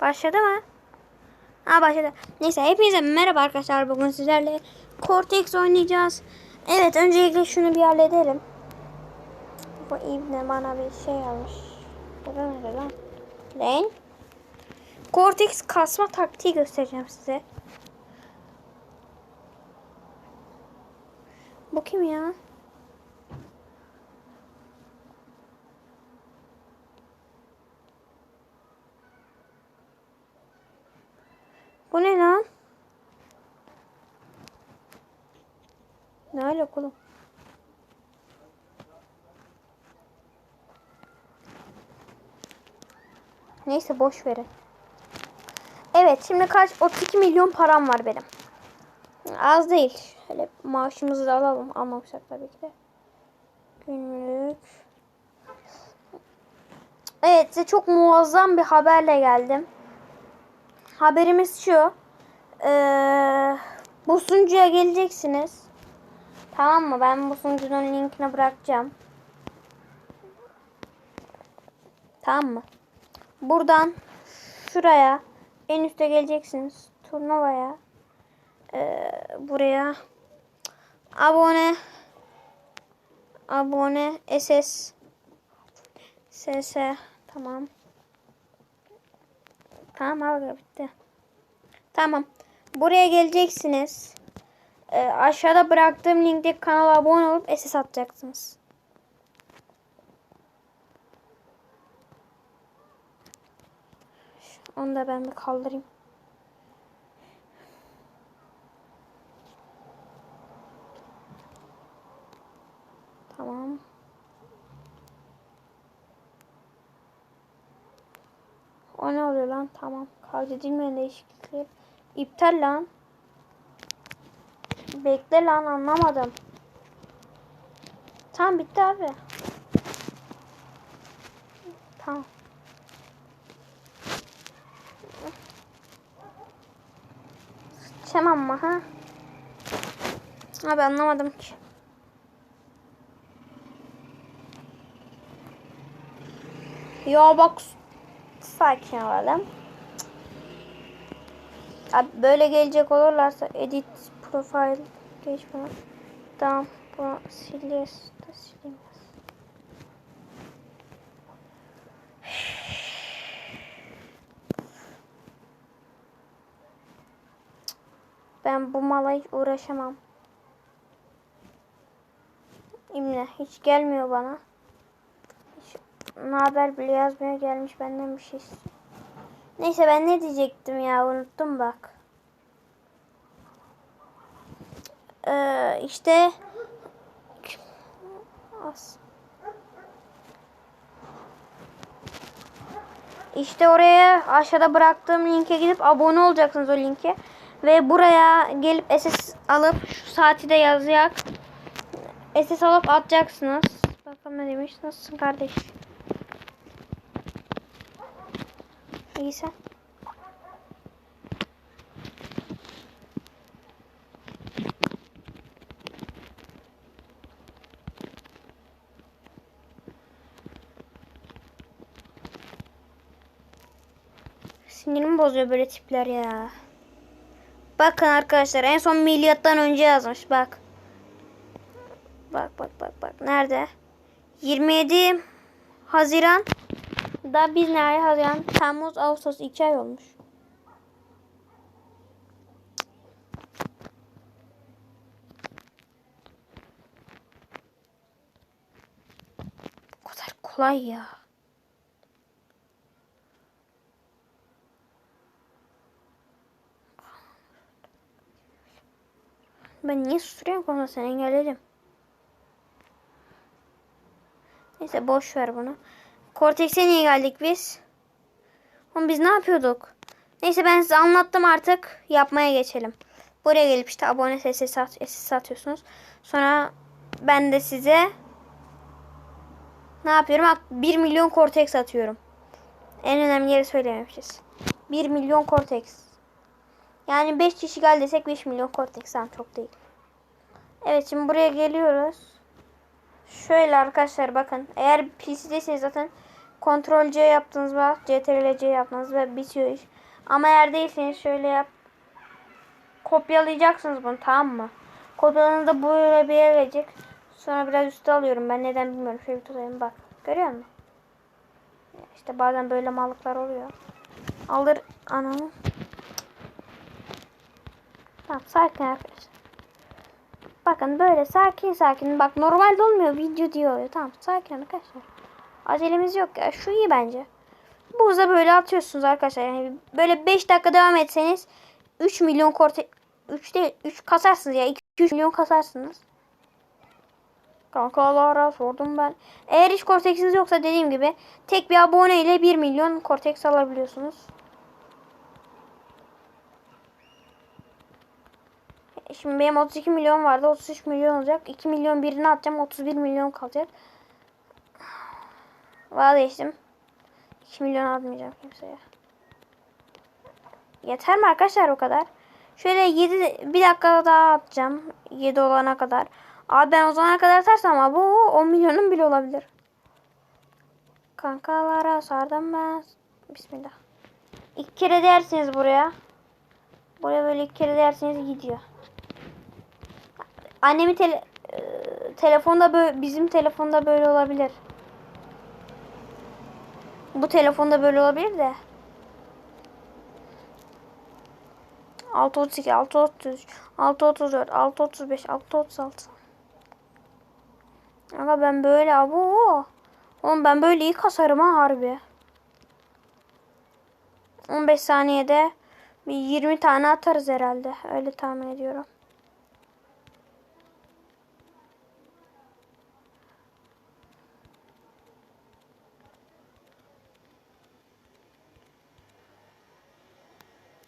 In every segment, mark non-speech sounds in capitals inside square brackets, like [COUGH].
Başladı mı? Ha başladı. Neyse hepinize merhaba arkadaşlar. Bugün sizlerle Cortex oynayacağız. Evet öncelikle şunu bir halledelim. Bu İbne bana bir şey almış. Bu ne lan? Lan? Cortex kasma taktiği göstereceğim size. Bu kim ya? Bu ne lan? Ne alaka oğlum? Neyse boş verin. Evet şimdi kaç? 32 milyon param var benim. Az değil. Şöyle maaşımızı da alalım. Almamışsak tabii ki de. Günlük. Evet size çok muazzam bir haberle geldim. Haberimiz şu. Ee, bu sunucuya geleceksiniz. Tamam mı? Ben bu sunucunun linkini bırakacağım. Tamam mı? Buradan şuraya en üste geleceksiniz. Turnuvaya. Ee, buraya abone abone SS SS tamam. Tamam abi bitti. Tamam. Buraya geleceksiniz. Ee, aşağıda bıraktığım linkteki kanala abone olup SS atacaksınız. Onu da ben bir kaldırayım. Tamam. O ne oluyor lan? Tamam. Kaydedilmeyen değişiklikler. İptal lan. Bekle lan anlamadım. Tamam bitti abi. Tamam. Sıçamam mı ha? Abi anlamadım ki. Ya bak sakin olalım. Abi böyle gelecek olurlarsa edit profile geç bana. Tamam bunu siliyoruz da sileyim. Ben bu mala hiç uğraşamam. İmle hiç gelmiyor bana. Ne haber bile yazmıyor gelmiş benden bir şey. Neyse ben ne diyecektim ya unuttum bak. Ee, işte As. İşte oraya aşağıda bıraktığım linke gidip abone olacaksınız o linke. Ve buraya gelip SS alıp şu saati de yazacak. SS alıp atacaksınız. Bakalım ne demiş. Nasılsın kardeş? İyi sen. Sinirimi bozuyor böyle tipler ya. Bakın arkadaşlar en son milyattan önce yazmış bak. Bak bak bak bak nerede? 27 Haziran da biz nerede Haziran Temmuz Ağustos 2 ay olmuş. Bu kadar kolay ya. Ben niye susturuyorum konu sen engelledim. Neyse boş ver bunu. Cortex'e niye geldik biz? Oğlum biz ne yapıyorduk? Neyse ben size anlattım artık. Yapmaya geçelim. Buraya gelip işte abone sesi SS atıyorsunuz. Sonra ben de size ne yapıyorum? 1 milyon Cortex atıyorum. En önemli yeri söylememişiz. 1 milyon Cortex. Yani 5 kişi gel desek 5 milyon Cortex. Tamam çok değil. Evet şimdi buraya geliyoruz. Şöyle arkadaşlar bakın. Eğer PC'deyseniz zaten Ctrl C yaptınız mı? Ctrl C yaptınız ve bitiyor iş. Ama eğer değilseniz şöyle yap. Kopyalayacaksınız bunu tamam mı? Kopyaladığınızda böyle bir yere gelecek. Sonra biraz üstte alıyorum. Ben neden bilmiyorum. Şöyle bir tutayım bak. Görüyor musun? İşte bazen böyle mallıklar oluyor. Alır anamı. Tamam sakin arkadaşlar. Bakın böyle sakin sakin. Bak normalde olmuyor. Video diyor. Tamam sakin arkadaşlar. Acelemiz yok ya. Şu iyi bence. Bu hıza böyle atıyorsunuz arkadaşlar. Yani böyle 5 dakika devam etseniz 3 milyon korte 3 değil 3 kasarsınız ya. 2-3 milyon kasarsınız. Kankalara sordum ben. Eğer hiç korteksiniz yoksa dediğim gibi tek bir abone ile 1 milyon korteks alabiliyorsunuz. Şimdi benim 32 milyon vardı. 33 milyon olacak. 2 milyon birini atacağım. 31 milyon kalacak. Vazgeçtim. 2 milyon atmayacağım kimseye. Yeter mi arkadaşlar o kadar? Şöyle 7 bir dakika daha atacağım. 7 olana kadar. Abi ben o zamana kadar atarsam abi o 10 milyonun bile olabilir. Kankalara sardım ben. Bismillah. İki kere dersiniz buraya. Buraya böyle iki kere derseniz gidiyor. Annemin tele, e, telefonda böyle bizim telefonda böyle olabilir. Bu telefonda böyle olabilir de. 632, 633, 634, 635, 636. Ama ben böyle abo. Oğlum ben böyle iyi kasarım ha harbi. 15 saniyede bir 20 tane atarız herhalde. Öyle tahmin ediyorum.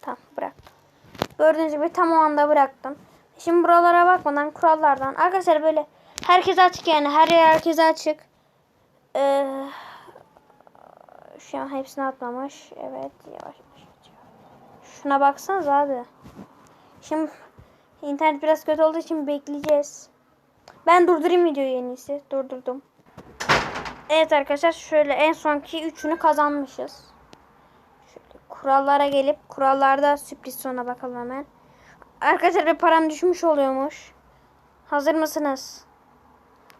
Tamam bıraktım. Gördüğünüz gibi tam o anda bıraktım. Şimdi buralara bakmadan kurallardan. Arkadaşlar böyle herkes açık yani her yer herkese açık. Ee, şu an hepsini atmamış. Evet yavaş yavaş. Şuna baksanız abi. Şimdi internet biraz kötü olduğu için bekleyeceğiz. Ben durdurayım videoyu en iyisi. Durdurdum. Evet arkadaşlar şöyle en sonki üçünü kazanmışız. Kurallara gelip kurallarda sürpriz sona bakalım hemen. Arkadaşlar bir param düşmüş oluyormuş. Hazır mısınız?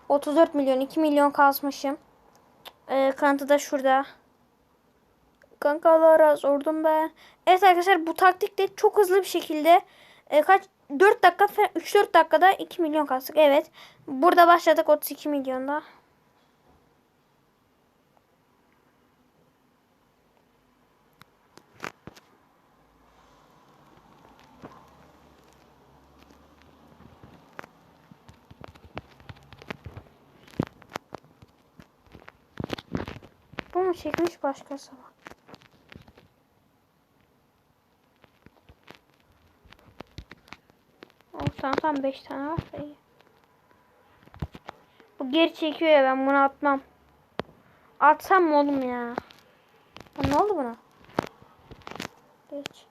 34 milyon 2 milyon kasmışım. Ee, kanıtı da şurada. Kankalara sordum ben. Evet arkadaşlar bu taktikte çok hızlı bir şekilde e, kaç 4 dakika 3-4 dakikada 2 milyon kastık. Evet. Burada başladık 32 milyonda. Mu çekmiş başkası mı? Oh, tamam tamam 5 tane var da. Bu geri çekiyor ya ben bunu atmam. Atsam mı oğlum? Ya ne oldu buna? Geç.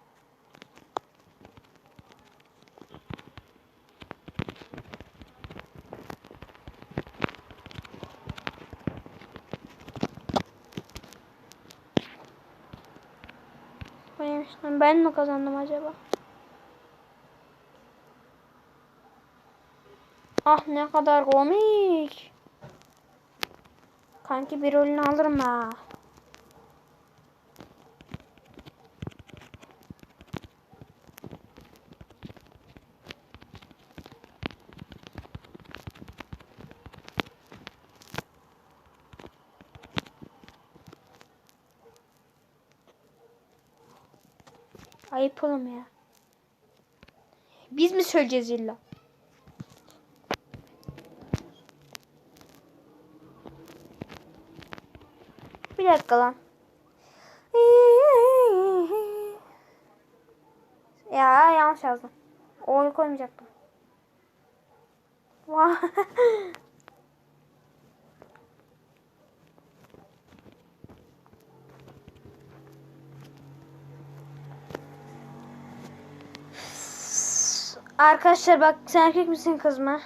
Bu neymiş lan? Ben mi kazandım acaba? Ah ne kadar komik. Kanki bir rolünü alırım ha. Ayıp oğlum ya. Biz mi söyleyeceğiz illa? Bir dakika lan. Ya yanlış yazdım. Onu koymayacaktım. [LAUGHS] Arkadaşlar bak sen erkek misin kız mı?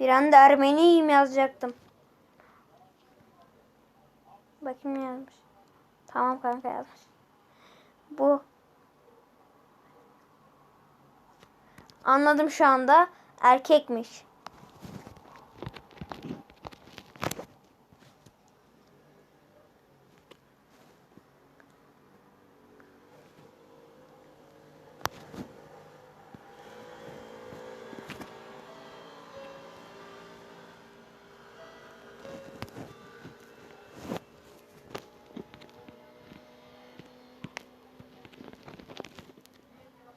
Bir anda Ermeniyim yazacaktım. Bakayım ne yazmış. Tamam kanka yazmış. Bu. Anladım şu anda. Erkekmiş.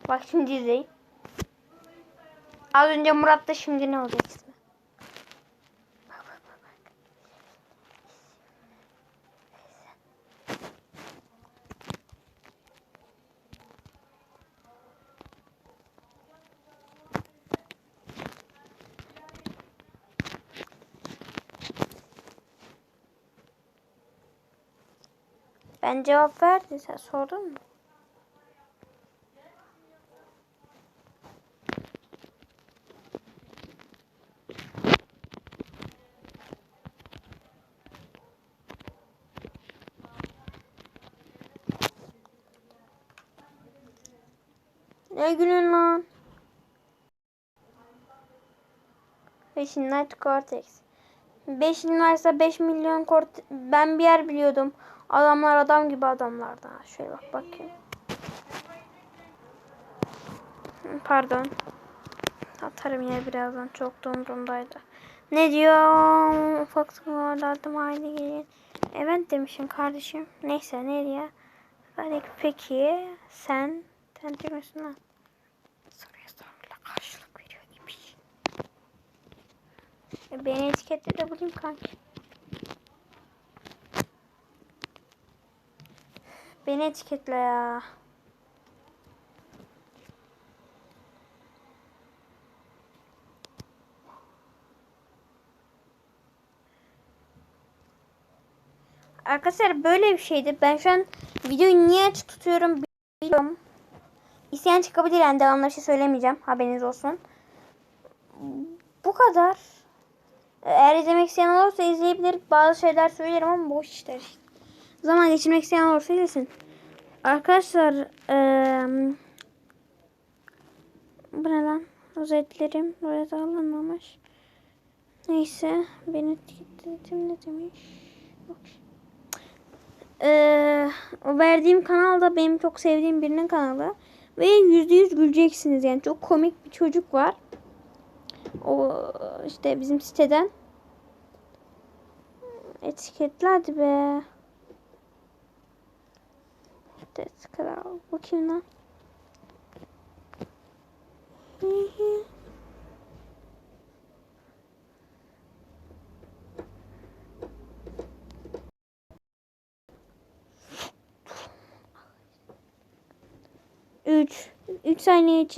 Bak şimdi izleyin. Az önce Murat'ta şimdi ne olacak ismi? Bak, bak, bak, bak. Ben cevap verdim. Sen sordun mu? Ne gülün lan? Beş Night Cortex. 5 varsa 5 milyon kort ben bir yer biliyordum. Adamlar adam gibi adamlardı. Ha, Şöyle bak bakayım. Pardon. Atarım yine birazdan. Çok da. Ne diyor? Ufak varlardım aile gelin. Evet demişim kardeşim. Neyse ne diyor? Peki sen sen misin lan? Beni etiketle de bulayım kanki. Beni etiketle ya. Arkadaşlar böyle bir şeydi. Ben şu an videoyu niye açık tutuyorum bilmiyorum. İsteyen çıkabilir yani devamlı bir şey söylemeyeceğim. Haberiniz olsun. Bu kadar. Eğer izlemek isteyen olursa izleyebilir. Bazı şeyler söylerim ama boş işler. Zaman geçirmek isteyen olursa izlesin. Arkadaşlar eee bu ne lan? Rozetlerim. Rozet alınmamış. Neyse. Beni etiketledim ne demiş? O verdiğim kanal da benim çok sevdiğim birinin kanalı. Ve yüzde yüz güleceksiniz yani. Çok komik bir çocuk var. O işte bizim siteden. Etiketle hadi be. Death Kral. Kim lan? Üç. Üç saniye için.